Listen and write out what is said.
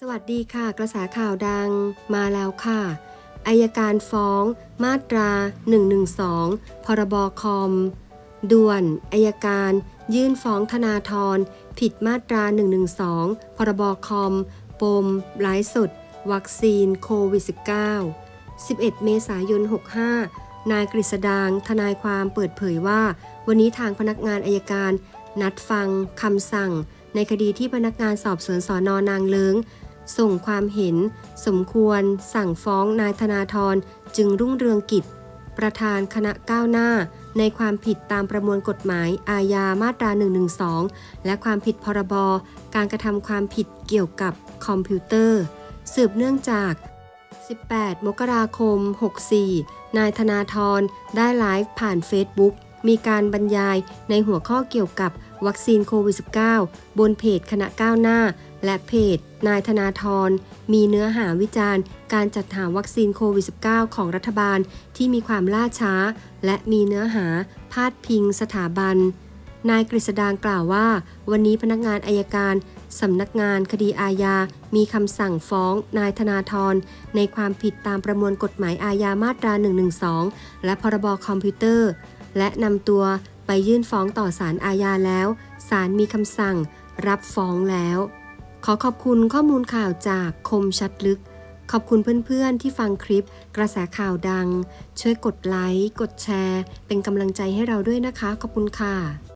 สวัสดีค่ะ กระแสข่าวดังมาแล้วค่ะ อายการฟ้อง มาตรา 112 พรบคอม ด่วนอายการ ยื่นฟ้องธนาธรผิดมาตรา 112 พรบคอม ปมไลฟ์สด วัคซีนโควิด -19 11 เมษายน 65 นายกฤษดาง ทนายความเปิดเผยว่า วันนี้ทางพนักงานอายการ นัดฟังคำสั่ง ในคดีที่พนักงานสอบสวนสอนอนางเลิง ส่งความเห็น สมควร สั่งฟ้องนายธนาธรจึงรุ่งเรืองกิจ ประธานคณะก้าวหน้า ในความผิดตามประมวลกฎหมายอาญามาตรา 112 และความผิดพรบการกระทำความผิดเกี่ยวกับคอมพิวเตอร์ สืบเนื่องจาก 18 มกราคม 64 นายธนาธรได้ไลฟ์ผ่านเฟซบุ๊ก มีการบรรยายในหัวข้อเกี่ยวกับวัคซีนโควิด -19 บนเพจคณะก้าวหน้า และเพจ นายธนาธรมีเนื้อหาวิจารณ์ การจัดหาวัคซีนโควิด -19 ของรัฐบาลที่มีความล่าช้า และมีเนื้อหาพาดพิงสถาบัน นายกฤษดางกล่าวว่า วันนี้พนักงานอายการสำนักงานคดีอาญา มีคำสั่งฟ้อง นายธนาธรในความผิดตามประมวลกฎหมายอาญามาตรา 112 และพรบคอมพิวเตอร์ และนำตัวไปยื่นฟ้องต่อศาลอาญาแล้ว ศาลมีคำสั่งรับฟ้องแล้ว ขอขอบคุณข้อมูลข่าวจากคมชัดลึก ขอบคุณเพื่อนๆที่ฟังคลิป กระแสข่าวดัง ช่วยกดไลค์ กดแชร์ เป็นกำลังใจให้เราด้วยนะคะ ขอบคุณค่ะ